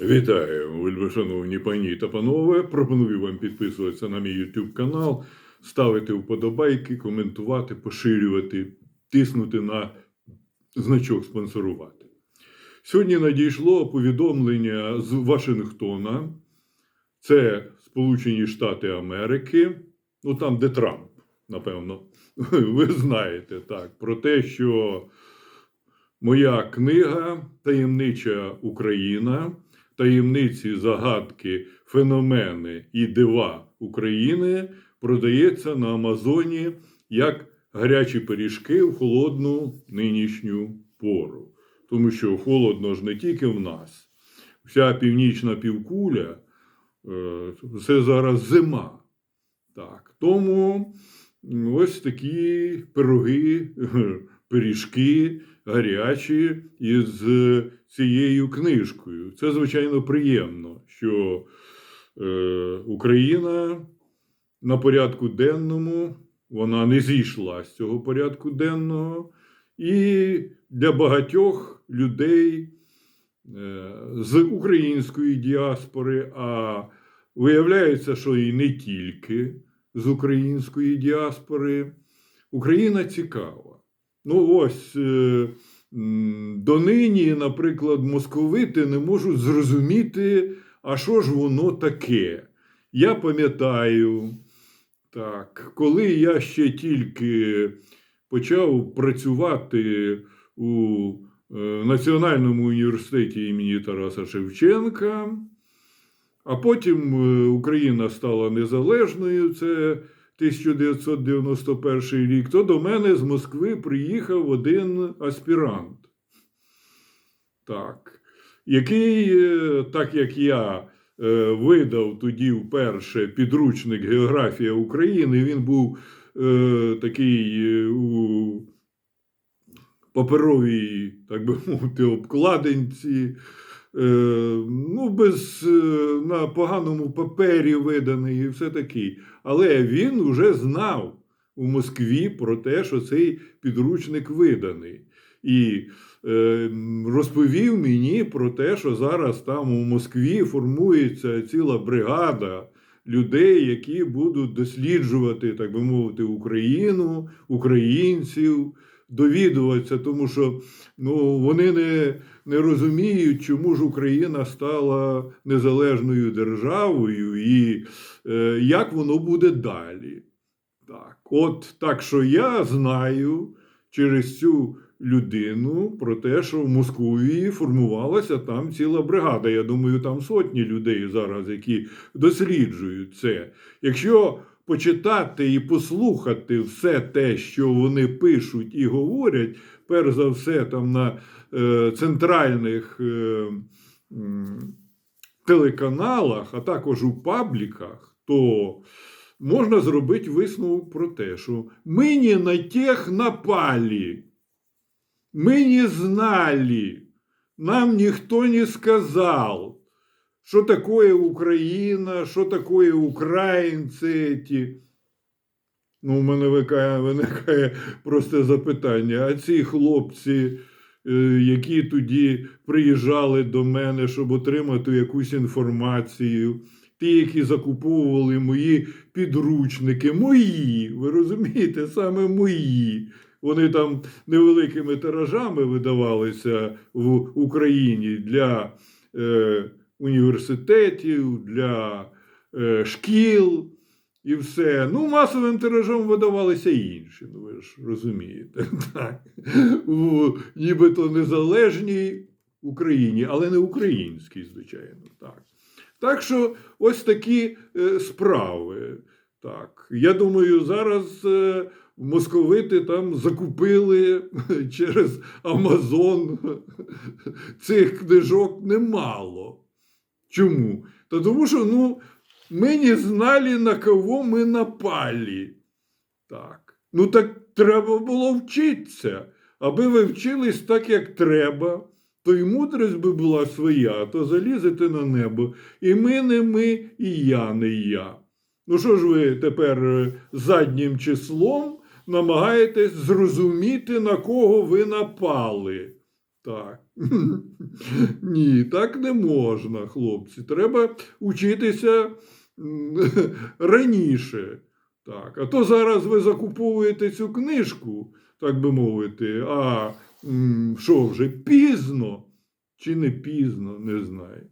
Вітаю, вельмишановні пані та панове. Пропоную вам підписуватися на мій YouTube канал, ставити вподобайки, коментувати, поширювати, тиснути на значок спонсорувати. Сьогодні надійшло повідомлення з Вашингтона. Це Сполучені Штати Америки, ну там, де Трамп, напевно, ви знаєте так, про те, що моя книга Таємнича Україна, таємниці, загадки, феномени і дива України продається на Амазоні як гарячі пиріжки в холодну нинішню пору. Тому що холодно ж не тільки в нас. Вся північна півкуля це зараз зима. Так, тому ось такі пироги, пиріжки гарячі із цією книжкою. Це, звичайно, приємно, що е, Україна на порядку денному, вона не зійшла з цього порядку денного, і для багатьох людей е, з української діаспори, а виявляється, що і не тільки з української діаспори, Україна цікава. Ну, ось е, донині, наприклад, московити не можуть зрозуміти, а що ж воно таке. Я пам'ятаю, так, коли я ще тільки почав працювати у е, Національному університеті імені Тараса Шевченка, а потім е, Україна стала незалежною, це 1991 рік, то до мене з Москви приїхав один аспірант. Так, який, е, так як я е, видав тоді вперше підручник Географія України, він був е, такий е, у паперовій, так би мовити, обкладинці. Е, ну, без е, на поганому папері виданий і все такий. Але він уже знав у Москві про те, що цей підручник виданий. І е, розповів мені про те, що зараз там у Москві формується ціла бригада людей, які будуть досліджувати, так би мовити, Україну, українців, довідуватися, тому що ну, вони не, не розуміють, чому ж Україна стала незалежною державою і е, як воно буде далі. Так, от так що я знаю через цю людину про те, що в Москві формувалася там ціла бригада. Я думаю, там сотні людей зараз, які досліджують це. Якщо почитати і послухати все те, що вони пишуть і говорять, перш за все, там на е, центральних е, телеканалах, а також у пабліках, то можна зробити висновок про те, що ми не на тех напали, мы не знали, нам никто не сказал, что такое Украина, что такое украинцы эти. Ну, у мене виникає, виникає просто запитання. А ці хлопці, е, які тоді приїжджали до мене, щоб отримати якусь інформацію, ті, які закуповували мої підручники, мої, ви розумієте, саме мої. Вони там невеликими тиражами видавалися в Україні для е, університетів, для е, шкіл і все. Ну, масовим тиражом видавалися інші. Ну, ви ж розумієте, так. У нібито незалежній Україні, але не українській, звичайно. Так. Так що ось такі е, справи. Так. Я думаю, зараз. Е, Московити там закупили через Амазон цих книжок немало. Чому? Та тому що ну, ми не знали, на кого ми напали. Так. Ну так треба було вчитися. Аби ви вчились так, як треба, то й мудрість би була своя, то залізете на небо. І ми не ми, і я не я. Ну що ж ви тепер е, заднім числом намагаєтесь зрозуміти, на кого ви напали? Так. Ні, так не можна, хлопці. Треба учитися раніше. Так. А то зараз ви закуповуєте цю книжку, так би мовити, а що вже пізно чи не пізно, не знаю.